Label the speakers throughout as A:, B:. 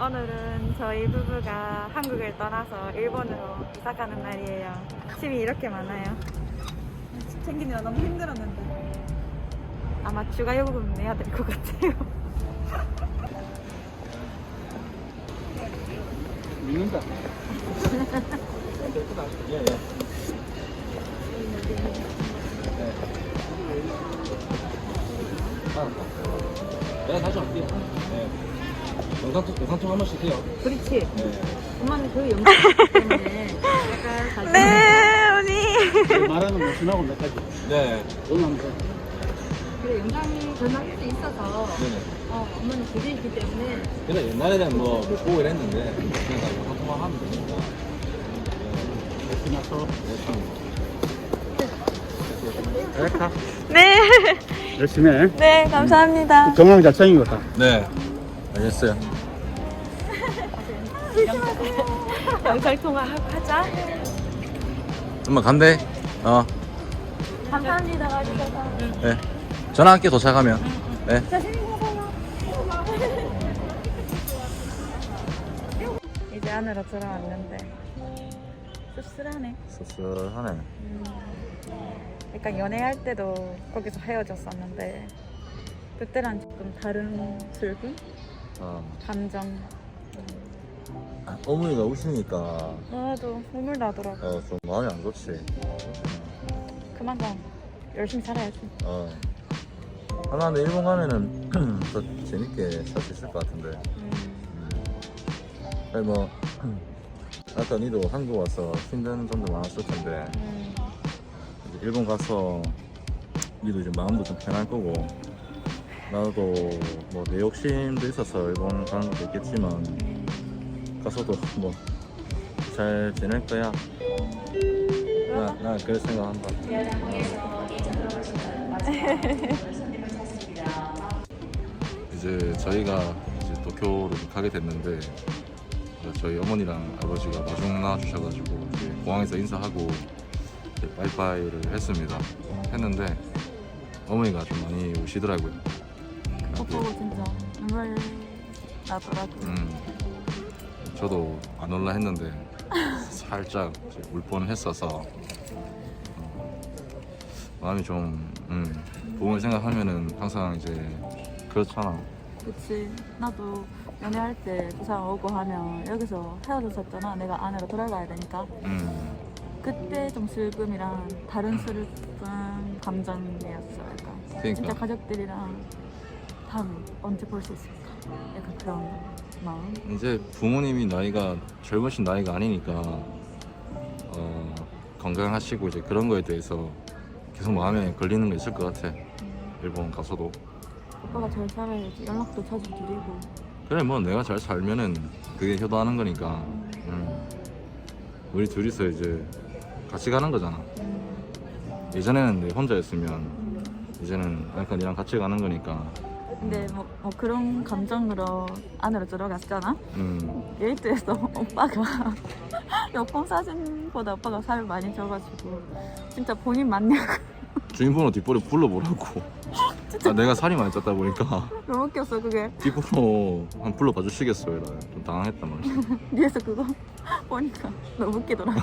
A: 오늘은 저희 부부가 한국을 떠나서 일본으로 이사 가는 날이에요. 짐이 이렇게 많아요. 챙기느라 너무 힘들었는데. 아마 추가 요금 내야 될 것 같아요.
B: 믿는다. 예, 예. 네. 알았다. 내가 다시 할게요. 네. 영상 통, 영상 통 한 번씩 해요.
C: 그렇지.
B: 네.
C: 엄마는 그 영상 때문에 약간 사실
A: 네, 언니.
B: 말하는 뭐 지나고 몇 가지. 네. 오늘 한번
C: 그 영상이 전화할 수 있어서
B: 네네.
C: 어, 엄마는 그게 있기 때문에
B: 근데 옛날에는 뭐 보고 이랬는데 그냥 다 영상 통화 하면 되니까. 열심히 하서 열심히.
A: 네.
D: 열심히 해.
A: 네, 감사합니다.
D: 정황 잘 챙긴 것 같다.
B: 네. 알겠어요.
A: 영상 통화 하자.
B: 엄마 간대. 어.
A: 감사합니다. 와주셔서.
B: 네. 전화할게 도착하면. 네.
A: 이제 안으로 들어왔는데 씁쓸하네.
B: 씁쓸하네.
A: 음, 약간 연애할 때도 거기서 헤어졌었는데 그때랑 조금 다른 슬픔,
B: 어.
A: 감정.
B: 어머니가 우시니까
A: 나도 눈물 나더라고.
B: 어, 좀 마음이 안 좋지.
A: 그만 좀 열심히 살아야지.
B: 어. 아, 근데 일본 가면은 더 재밌게 살 수 있을 것 같은데.
A: 음,
B: 아니 뭐 아까 니도 한국 와서 힘든 점도 많았을 텐데
A: 음,
B: 이제 일본 가서 니도 이제 마음도 좀 편할 거고 나도 뭐 내 욕심도 있어서 일본 가는 것도 있겠지만
A: 음.
B: 가서도 뭐 잘 지낼 거야. 나, 나 그럴 생각한다. 이제 저희가 이제 도쿄로 가게 됐는데 저희 어머니랑 아버지가 마중 나와 주셔가지고 이제 공항에서 인사하고 빠이빠이를 했습니다. 했는데 어머니가 좀 많이 우시더라고요.
A: 보고 진짜 눈물 나더라고.
B: 음, 저도 안 올라 했는데 살짝 울 뻔했어서 어, 마음이 좀 음, 부모를 생각하면은 항상 이제 그렇잖아.
A: 그치. 나도 연애할 때 부산 오고 하면 여기서 헤어졌었잖아. 내가 안으로 돌아가야 되니까.
B: 음,
A: 그때 좀 슬픔이랑 다른 슬픈 감정이었어. 약간
B: 그러니까.
A: 진짜 가족들이랑 다음 언제 볼 수 있을까? 약간 그런 마음.
B: 이제 부모님이 나이가 젊으신 나이가 아니니까 어, 건강하시고 이제 그런 거에 대해서 계속 마음에 걸리는 게 있을 것 같아. 일본 가서도.
A: 오빠가 잘 살아야지. 연락도 자주 드리고.
B: 그래 뭐 내가 잘 살면은 그게 효도하는 거니까 음. 우리 둘이서 이제 같이 가는 거잖아
A: 음,
B: 예전에는 내 혼자였으면
A: 음.
B: 이제는 약간 니랑 같이 가는 거니까
A: 근데 뭐, 뭐 그런 감정으로 안으로 들어갔잖아.
B: 음.
A: 게이트에서 오빠가 여권 사진보다 오빠가 살을 많이 쪄가지고 진짜 본인 맞냐고.
B: 주인번호 뒷번호 불러보라고. 아, 내가 살이 많이 쪘다 보니까.
A: 너무 웃겼어 그게.
B: 뒷번호 한 불러봐 주시겠어요? 이라 좀 당황했단 말이야.
A: 뒤에서 그거 보니까 너무 웃기더라고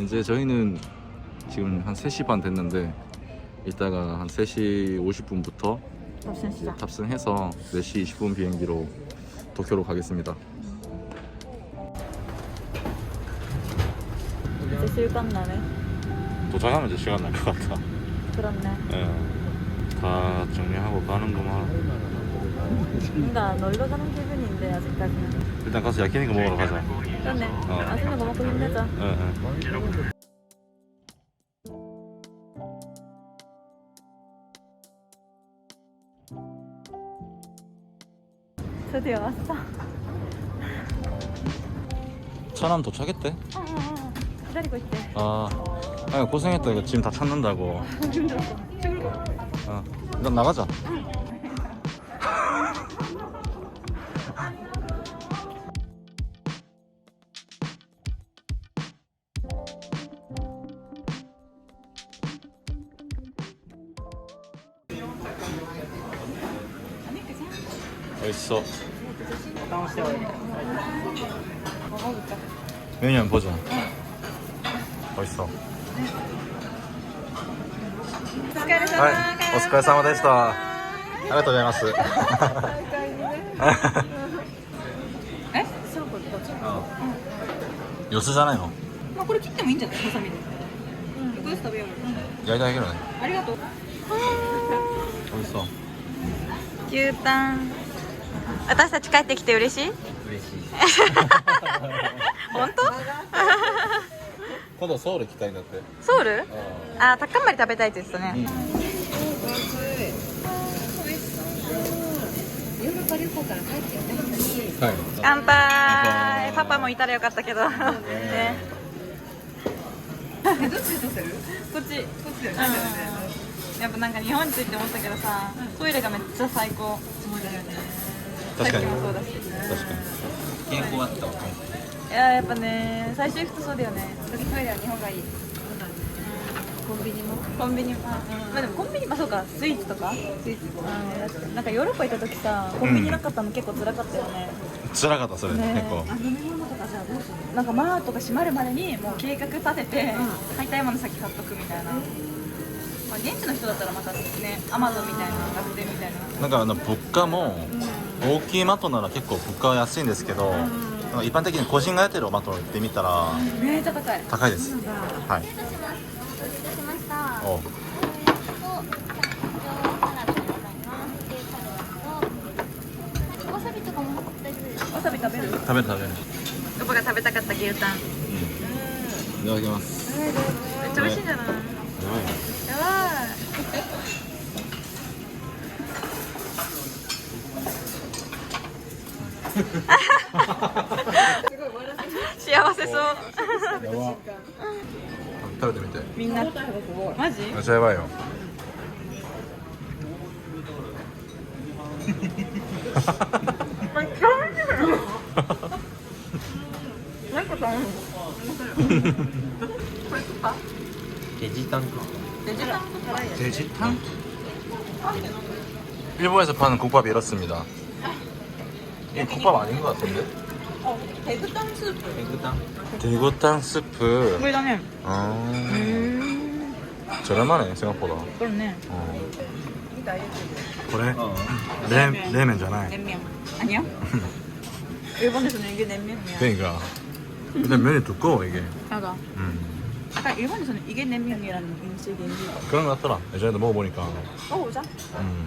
B: 이제 저희는 지금 한 3시 반 됐는데 이따가 한 3시 50분부터
A: 접신 시작
B: 탑승해서 4시 20분 비행기로 도쿄로 가겠습니다.
A: 이제 실감 나네
B: 도착하면 이제 시간 날 것 같아.
A: 그렇네
B: 예. 다 정리하고 가는구만.
A: 뭔가 놀러 가는 기분인데 아직까지는
B: 일단 가서 야키니까 먹으러 가자.
A: 그렇네
B: 어.
A: 맛있는 거 먹고 힘내자
B: 예, 예.
A: 드디어 왔어
B: 천안 도착했대.
A: 어, 어, 어. 기다리고 있대
B: 아, 아니, 고생했다. 이거 짐 다 찾는다고.
A: 힘들었어
B: 어. 일단 나가자. 맛있어.
A: 먹어볼까?
B: 메뉴 한번 보자. 맛있어.
A: お疲れ様
B: はい、お疲れ様でした。ありがとうございます。
A: え
B: 四つじゃないの
A: まあこれ切ってもいいんじゃないハサミでうんこれ食べよう
B: 焼いてあげるね。
A: ありがとう
B: 美味しそう。
A: 牛タン私たち帰ってきて嬉しい
B: 嬉しい。
A: 本当？
B: 今度ソウル行きたいんだって。
A: ソウル？あ高まり食べたいって言ってたね、
B: うん。
A: 乾杯。パパもいたらよかったけど。ね。
C: えどっち
A: こっち。
C: こっちだよ
A: うん。やっぱなんか日本着いて思ったけどさトイレがめっちゃ最高。
C: そうだよね
B: 確かに。
A: さっきもそうだし。
B: 確かに。健康あったわ。
A: いややっぱね最終行くとそうだよね。トイレは日本がいい。
C: そうだね。コンビニも。
A: コンビニまあ、まあでもコンビニまあそうか。スイーツとか。
C: スイーツも
A: うんなんかヨーロッパ行った時さコンビニなかったの結構辛かったよね、
B: 辛かったそれ、
A: ね。
B: 結構。
C: あ飲み物とかじゃあどうする
A: なんかマーとか閉まるまでにもう計画立てて、
C: ん。
A: 買いたいもの先買っとくみたいな、まあ、現地の人だったらまたねアマゾンみたいな楽天みたいな。
B: なんかあの物価も大きいマットなら結構物価は安いんですけど、一般的に個人がやってるマットを行ってみたら
A: めっちゃ高い。
B: 高いです。はい。お
D: わさびとかも大丈夫です
A: わさび食べる？
B: 食べる食べる。
A: パパが食べたかった牛タン？
B: いただきます。
A: めっちゃ美味しいんじゃない？
B: やばい
A: 幸せそう
B: やば。食べてみて。
A: みんなマジ
B: めっちゃやばいよ。
A: なんかさ
E: デジタンか。
A: デジタンとか
B: 돼지탕? 일본에서 파는 국밥이 이렇습니다. 이게 국밥 아닌 것 같은데?
A: 어, 대구탕 스프.
E: 대구땅.
B: 대구탕 스프.
A: 불다네.
B: 아,
A: 음,
B: 저렴하네 생각보다.
A: 그렇네.
B: 어. 그래?
E: 어.
B: 내 네. 내면잖아.
A: 냉면. 아니야? 일본에서는 이게 냉면이야.
B: 그러니까 일단 면이 두꺼워 이게.
A: 맞아.
B: 음.
A: 아까 일본에서는 이게 냉면이라는 인식이.
B: 그런 것 같더라. 예전에도 먹어보니까.
A: 먹어보자.
B: 음.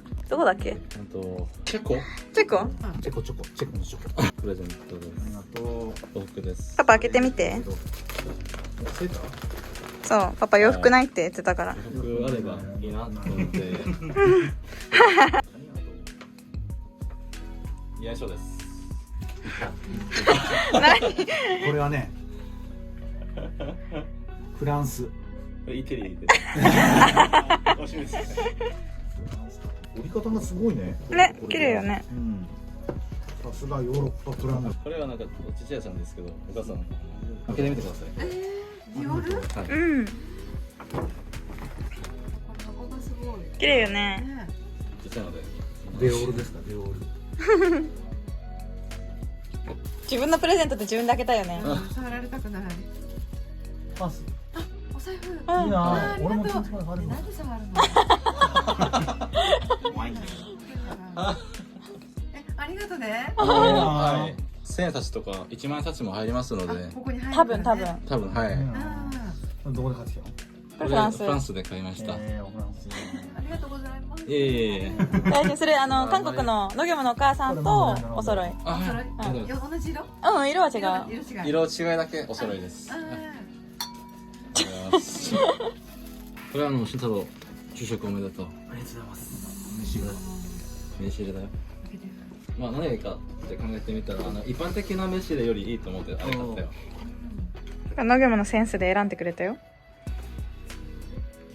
A: どこだっけ？
B: あとチェコ？
A: チェコ？
E: チェコチョコ。チェコのチョコ。
B: プレゼントです。
E: ありがと
B: 洋服です
A: パパ開けてみて。
E: セーター
A: そうパパ洋服ないって言ってたから。
B: 洋服あればいいなと思って。似合いそうです
A: 何？
E: これはね、フランス。
B: イテリーで楽しみです
E: 折り方がすごいね。
A: ね綺麗よね。
E: うん。さすがヨーロッパブランド。
B: これはなんかちっちゃいやつなんですけどお母さん。開けてみてください。
C: えー、夜？
B: はい。
A: うん。
C: 箱がすごい。
A: 綺麗よね。
C: ね
B: ちっちゃいので。
E: デオールですか、デオール。
A: 自分のプレゼントって自分で開けたよね。
C: うん。触られたくない。
E: パス。
C: お財布。
A: あ
E: いいな。
C: あーありがとう。
E: 俺も一日まで貼るの
C: なんで触るの？えありがとうね。
B: はい。1000円札とか1万円札も入りますので。
C: あここに入る
A: 多分多分。
B: 多分はい。
C: あ
E: どこで買ってきたの？
A: これフランス。
B: フランスで買いました、
E: えー、フランス。
C: ーありがとうございます
B: いえいえいえ。
A: 大丈夫それあの 韓国の野業のお母さんとお揃い。
B: あ
C: お揃い
B: はい
C: よ同じ色？
A: うん色は違う。
C: 色違い
B: 色違いだけお揃いです。
C: あ
B: ありがとうございます。これはあの慎太郎就職おめでとう。
E: ありがとうございます。詞が。
B: 名刺入れだよ。まあ何がいいかって考えてみたらあの一般的な名刺入れよりいいと思ってあれ買ったよ。
A: 農業のセンスで選んでくれたよ。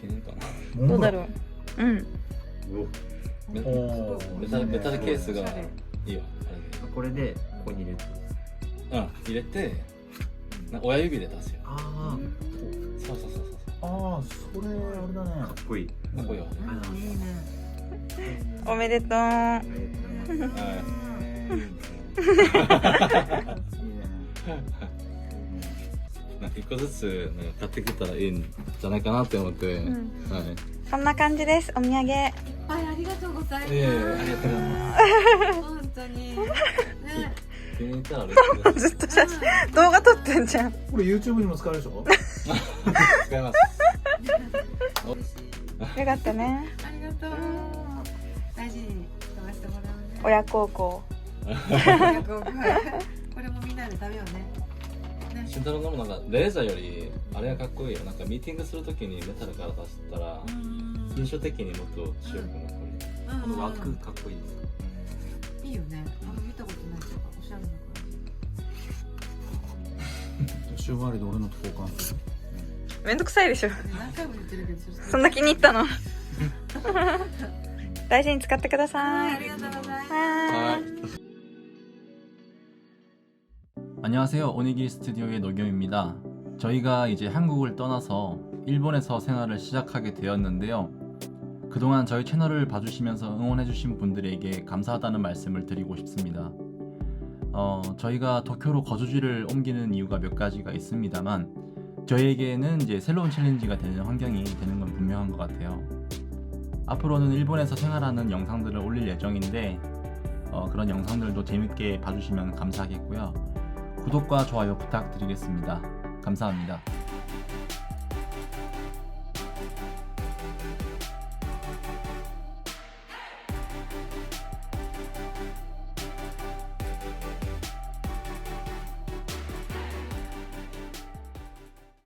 B: 記念かな。
A: どうだろう。うん。
B: メメタルメタルケースがいいよ。
C: これでここに入れる
B: あれでうん。入れてな親指で出すよ。
C: あ
B: そうそうそうそう。
E: ああそれあれだね。
C: あかっこいい。
B: かっこいいよね
C: あいいね
A: おめでとう。
B: なんか一個ずつなんか買ってきたらいいんじゃないかなって思って、
A: ん。
B: はい。
A: こんな感じです。お土産。
C: はいありがとうございます。
B: ありがとうございます。
C: 本当に。ね。
B: 気に入ったら嬉しいです
A: ずっと写真動画撮ってんじゃん。
E: これ YouTube にも使えるでしょ？
B: 使います。
A: よかったね。
C: ありがとう大事に使わせてもらうね。
A: 親孝行。
C: 親孝行。これもみんなで食べようね。ね。
B: 慎太郎のもなんかレーザーよりあれがかっこいいよ。なんかミーティングするときにメタルから出したら印象的にもっと強く残る。
C: こ
B: この枠かっこいいです
C: いいよね。あんま見たことないとか おしゃれな感
E: 週替わりで俺のと交換する。
A: めんどくさいでしょ。
C: じ何回も言ってるけど
A: そんな気に入ったの 大事に使ってください
C: はいありがとうございます
A: はーい
F: 안녕하세요. 오니기 스튜디오의 노겸입니다. 저희가 이제 한국을 떠나서 일본에서 생활을 시작하게 되었는데요. 그동안 저희 채널을 봐주시면서 응원해주신 분들에게 감사하다는 말씀을 드리고 싶습니다. 어, 저희가 도쿄로 거주지를 옮기는 이유가 몇 가지가 있습니다만, 저희에게는 이제 새로운 챌린지가 되는 환경이 되는 건 분명한 것 같아요. 앞으로는 일본에서 생활하는 영상들을 올릴 예정인데, 어, 그런 영상들도 재밌게 봐주시면 감사하겠고요. 구독과 좋아요 부탁드리겠습니다. 감사합니다.